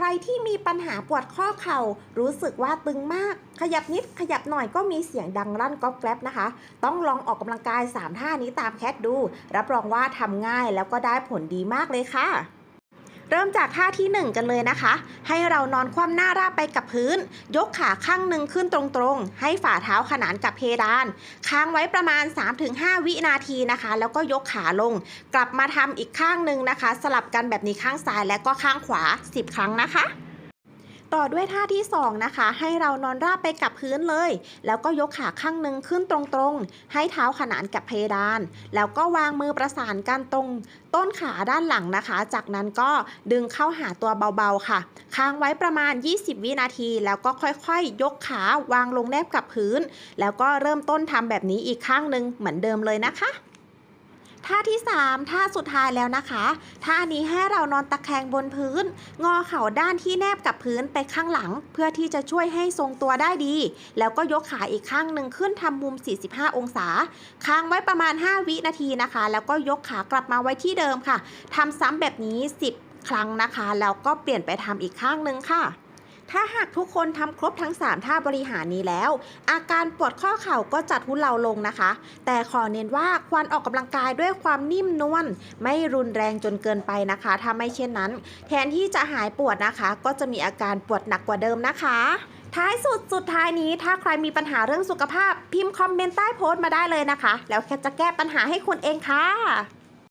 ใครที่มีปัญหาปวดข้อเข่า รู้สึกว่าตึงมาก ขยับนิดขยับหน่อยก็มีเสียงดังรั่นก๊อบแกลบนะคะ ต้องลองออกกำลังกาย 3 ท่านี้ตามแคทดู รับรองว่าทำง่ายแล้วก็ได้ผลดีมากเลยค่ะ เริ่มจากท่าที่ 1 กันเลยนะคะ ให้เรานอนคว่ำหน้าราบไปกับพื้น ยกขาข้างหนึ่งขึ้นตรงๆ ให้ฝ่าเท้าขนานกับเพดาน ค้างไว้ประมาณ 3-5 วินาทีนะคะ แล้วก็ยกขาลง กลับมาทำอีกข้างหนึ่งนะคะ สลับกันแบบนี้ข้างซ้ายและก็ข้างขวา 10 ครั้งนะคะ ต่อด้วยท่าที่ 2 นะคะ ให้เรานอนราบไปกับพื้นเลย แล้วก็ยกขาข้างหนึ่งขึ้นตรงๆ ให้เท้าขนานกับเพดาน แล้วก็วางมือประสานกันตรง ต้นขาด้านหลังนะคะ จากนั้นก็ดึงเข้าหาตัวเบาๆค่ะ ค้างไว้ประมาณ 20 วินาที แล้วก็ค่อยๆ ยกขาวางลงแนบกับพื้น แล้วก็เริ่มต้นทำแบบนี้อีกข้างหนึ่งเหมือนเดิมเลยนะคะ ท่าที่ 3 ท่าสุดท้ายแล้วนะคะท่านี้ให้เรานอนตะแคงบนพื้น งอเข่าด้านที่แนบกับพื้นไปข้างหลัง เพื่อที่จะช่วยให้ทรงตัวได้ดี แล้วก็ยกขาอีกข้างหนึ่งขึ้นทำมุม 45 องศา ค้างไว้ประมาณ 5 วินาทีนะคะ แล้วก็ยกขากลับมาไว้ที่เดิมค่ะทำซ้ำแบบนี้ 10 ครั้งนะคะ แล้วก็เปลี่ยนไปทำอีกข้างหนึ่งค่ะ ถ้าหากทุกคนทำครบทั้ง 3 ท่าบริหารนี้แล้ว อาการปวดข้อเข่าก็จะทุเลาลงนะคะ แต่ขอเน้นว่าควรออกกำลังกายด้วยความนิ่มนวลไม่รุนแรงจนเกินไปนะคะถ้าไม่เช่นนั้น แทนที่จะหายปวดนะคะ ก็จะมีอาการปวดหนักกว่าเดิมนะคะท้ายสุดสุดท้ายนี้ถ้าใครมีปัญหาเรื่องสุขภาพ พิมพ์คอมเมนต์ใต้โพสต์มาได้เลยนะคะ แล้วแคทจะแก้ปัญหาให้คุณเองค่ะ